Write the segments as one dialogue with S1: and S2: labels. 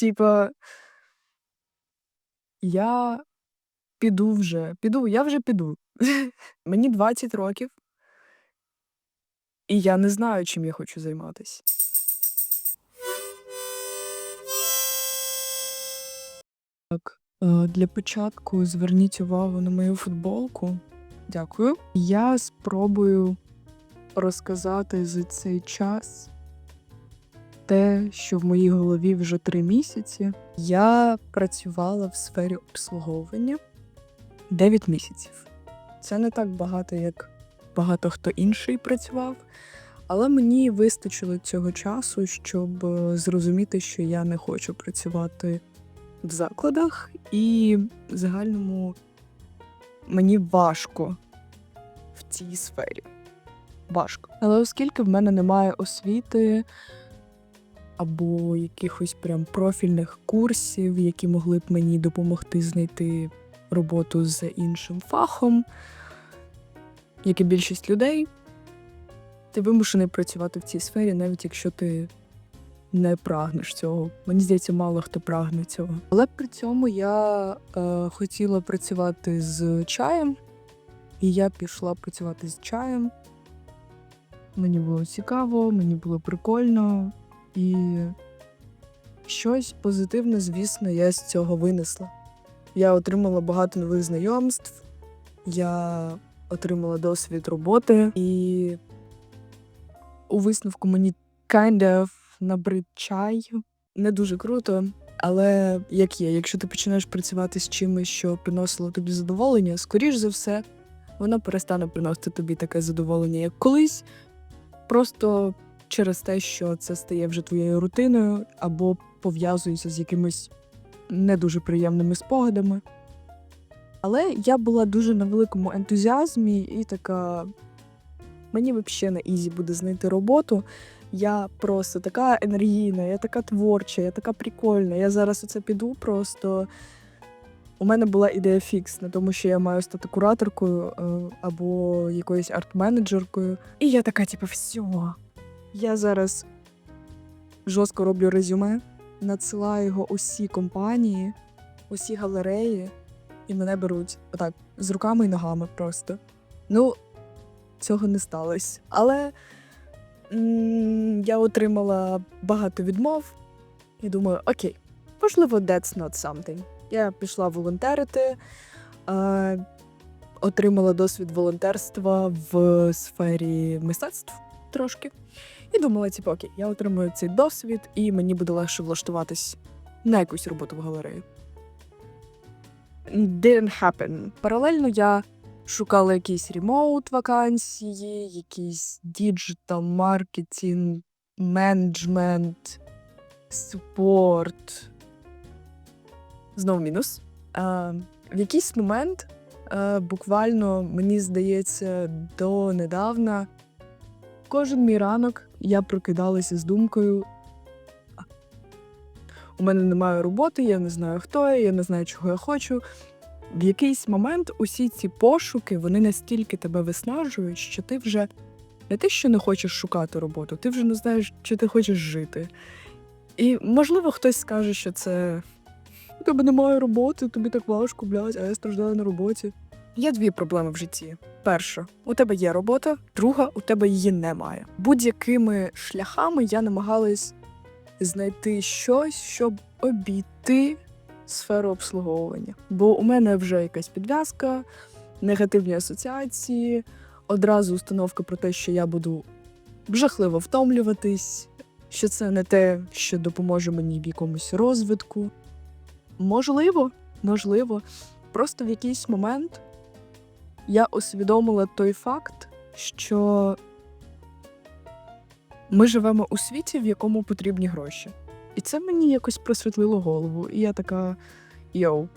S1: Типа, я піду вже, піду, я вже піду. Мені 20 років. І я не знаю, чим я хочу займатись. Так, е, для початку зверніть увагу на мою футболку. Дякую. Я спробую розказати за цей час те, що в моїй голові вже три місяці. Я працювала в сфері обслуговування 9 місяців. Це не так багато, як багато хто інший працював. Але мені вистачило цього часу, щоб е, зрозуміти, що я не хочу працювати в закладах, і в загальному мені важко в цій сфері. Важко. Але оскільки в мене немає освіти або якихось прям профільних курсів, які могли б мені допомогти знайти роботу з іншим фахом, як і більшість людей, ти вимушений працювати в цій сфері, навіть якщо ти не прагнеш цього. Мені здається, мало хто прагне цього. Але при цьому я е, хотіла працювати з чаєм, і я пішла працювати з чаєм. Мені було цікаво, мені було прикольно, і щось позитивне, звісно, я з цього винесла. Я отримала багато нових знайомств, я отримала досвід роботи, і у висновку мені kind of набрид чай. Не дуже круто, але як є, якщо ти починаєш працювати з чимось, що приносило тобі задоволення, скоріш за все, воно перестане приносити тобі таке задоволення, як колись, просто через те, що це стає вже твоєю рутиною, або пов'язується з якимись не дуже приємними спогадами. Але я була дуже на великому ентузіазмі і така. Мені взагалі на ізі буде знайти роботу. Я просто така енергійна, я така творча, я така прикольна. Я зараз оце піду просто. У мене була ідея фікс на тому, що я маю стати кураторкою е, або якоюсь арт-менеджеркою. І я така, типу, все. Я зараз жорстко роблю резюме, надсилаю його усі компанії, усі галереї, і мене беруть отак, з руками і ногами просто. Ну, цього не сталося. Але я отримала багато відмов і думаю, окей, можливо, that's not something. Я пішла волонтерити, е, отримала досвід волонтерства в сфері мистецтв трошки. І думала, типу, окей, я отримую цей досвід, і мені буде легше влаштуватись на якусь роботу в галереї. Didn't happen. Паралельно я шукала якісь ремоут вакансії, якийсь діджитал, маркетинг, менеджмент, супорт. Знову мінус. А, в якийсь момент, а, буквально, мені здається, до недавна, кожен мій ранок я прокидалася з думкою. У мене немає роботи, я не знаю, хто я, я не знаю, чого я хочу. В якийсь момент усі ці пошуки вони настільки тебе виснажують, що ти вже не те, що не хочеш шукати роботу, ти вже не знаєш, чи ти хочеш жити. І можливо, хтось скаже, що це у тебе немає роботи, тобі так важко, блядь, а я страждаю на роботі. Є дві проблеми в житті. Перша, у тебе є робота, друга, у тебе її немає. Будь-якими шляхами я намагалась знайти щось, щоб обійти сферу обслуговування. Бо у мене вже якась підв'язка, негативні асоціації, одразу установка про те, що я буду жахливо втомлюватись, що це не те, що допоможе мені в якомусь розвитку. Можливо, можливо, просто в якийсь момент я усвідомила той факт, що ми живемо у світі, в якому потрібні гроші. І це мені якось просвітлило голову. І я така йоу.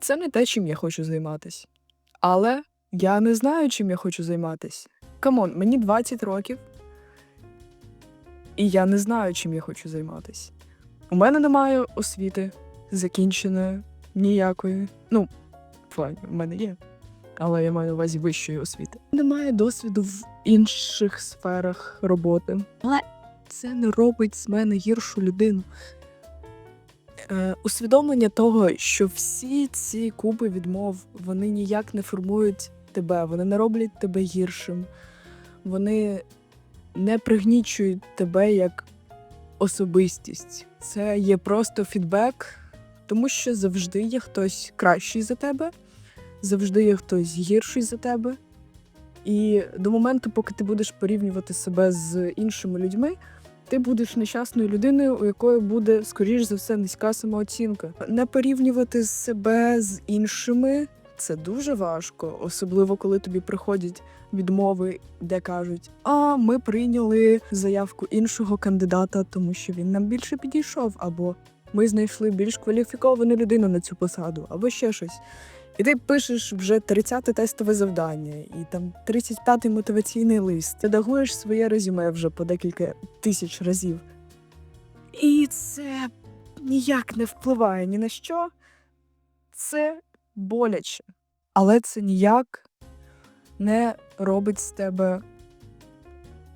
S1: Це не те, чим я хочу займатися. Але я не знаю, чим я хочу займатися. Камон, мені 20 років, і я не знаю, чим я хочу займатися. У мене немає освіти закінченої ніякої. Ну, в в мене є. Але я маю на увазі вищої освіти. Немає досвіду в інших сферах роботи. Але це не робить з мене гіршу людину. Е, усвідомлення того, що всі ці купи відмов вони ніяк не формують тебе, вони не роблять тебе гіршим, вони не пригнічують тебе як особистість. Це є просто фідбек, тому що завжди є хтось кращий за тебе, завжди є хтось гірший за тебе. І до моменту, поки ти будеш порівнювати себе з іншими людьми, ти будеш нещасною людиною, у якої буде, скоріш за все, низька самооцінка. Не порівнювати себе з іншими це дуже важко, особливо коли тобі приходять відмови, де кажуть: А ми прийняли заявку іншого кандидата, тому що він нам більше підійшов, або ми знайшли більш кваліфіковану людину на цю посаду, або ще щось. І ти пишеш вже 30-те тестове завдання, і там 35-й мотиваційний лист. Ти дагуєш своє резюме вже по декілька тисяч разів. І це ніяк не впливає ні на що. Це боляче. Але це ніяк не робить з тебе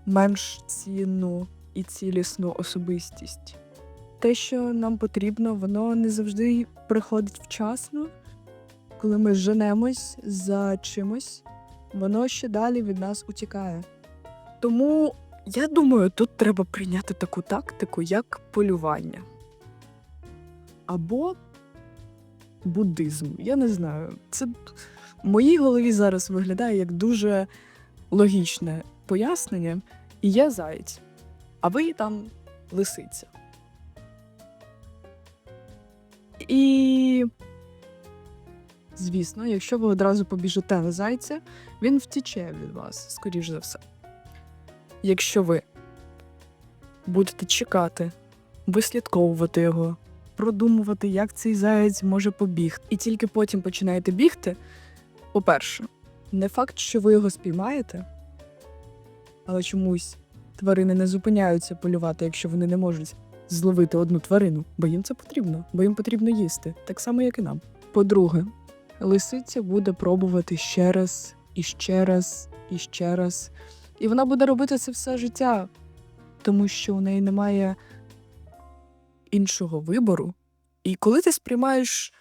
S1: менш цінну і цілісну особистість. Те, що нам потрібно, воно не завжди приходить вчасно коли ми женемось за чимось, воно ще далі від нас утікає. Тому я думаю, тут треба прийняти таку тактику, як полювання. Або буддизм. Я не знаю. Це в моїй голові зараз виглядає як дуже логічне пояснення. І я заєць, а ви там лисиця. І Звісно, якщо ви одразу побіжите на зайця, він втіче від вас, скоріш за все. Якщо ви будете чекати, вислідковувати його, продумувати, як цей заяць може побігти, і тільки потім починаєте бігти, по-перше, не факт, що ви його спіймаєте, але чомусь тварини не зупиняються полювати, якщо вони не можуть зловити одну тварину, бо їм це потрібно, бо їм потрібно їсти, так само, як і нам. По-друге, лисиця буде пробувати ще раз, і ще раз, і ще раз. І вона буде робити це все життя, тому що у неї немає іншого вибору. І коли ти сприймаєш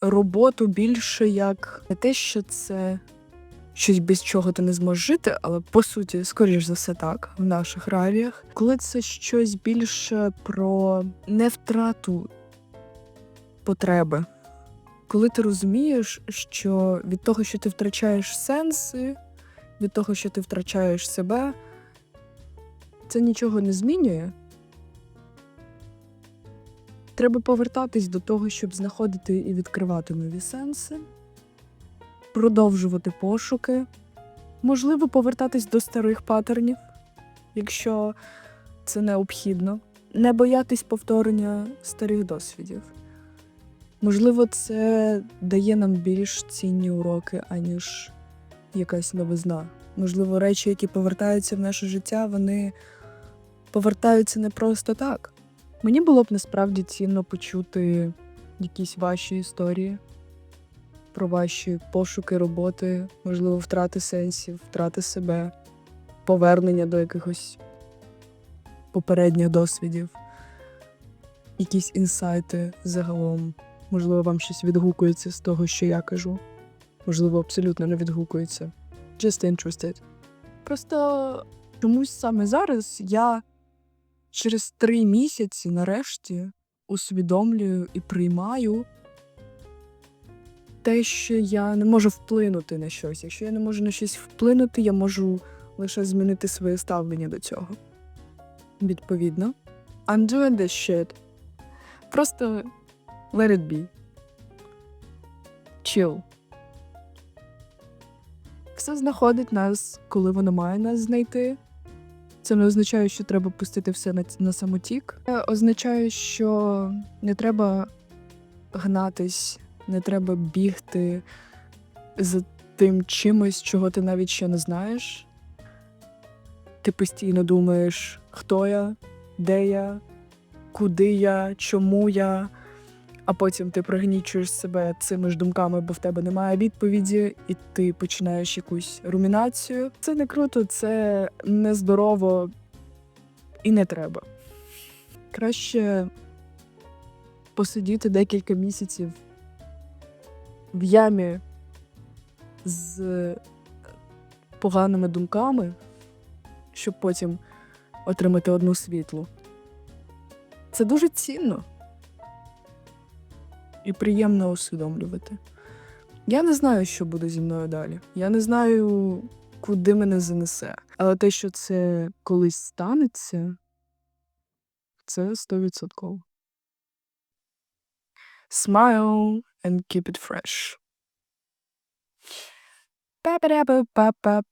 S1: роботу більше як не те, що це щось без чого ти не зможеш жити, але по суті, скоріш за все, так, в наших реаліях, коли це щось більше про не втрату потреби. Коли ти розумієш, що від того, що ти втрачаєш сенси, від того, що ти втрачаєш себе, це нічого не змінює. Треба повертатись до того, щоб знаходити і відкривати нові сенси, продовжувати пошуки, можливо, повертатись до старих паттернів, якщо це необхідно, не боятись повторення старих досвідів. Можливо, це дає нам більш цінні уроки, аніж якась новизна. Можливо, речі, які повертаються в наше життя, вони повертаються не просто так. Мені було б насправді цінно почути якісь ваші історії про ваші пошуки роботи, можливо, втрати сенсів, втрати себе, повернення до якихось попередніх досвідів, якісь інсайти загалом. Можливо, вам щось відгукується з того, що я кажу. Можливо, абсолютно не відгукується. Just interested. Просто чомусь саме зараз я через три місяці нарешті усвідомлюю і приймаю те, що я не можу вплинути на щось. Якщо я не можу на щось вплинути, я можу лише змінити своє ставлення до цього. Відповідно, I'm doing this shit. Просто Let it be. Chill. Все знаходить нас, коли воно має нас знайти. Це не означає, що треба пустити все на, на самотік. Це означає, що не треба гнатись, не треба бігти за тим чимось, чого ти навіть ще не знаєш. Ти постійно думаєш, хто я, де я, куди я, чому я а потім ти пригнічуєш себе цими ж думками, бо в тебе немає відповіді, і ти починаєш якусь румінацію. Це не круто, це нездорово, і не треба. Краще посидіти декілька місяців в ямі з поганими думками, щоб потім отримати одну світлу. Це дуже цінно і приємно усвідомлювати. Я не знаю, що буде зі мною далі. Я не знаю, куди мене занесе. Але те, що це колись станеться, це стовідсотково. Smile and keep it fresh. Па-па-па-па-па-па.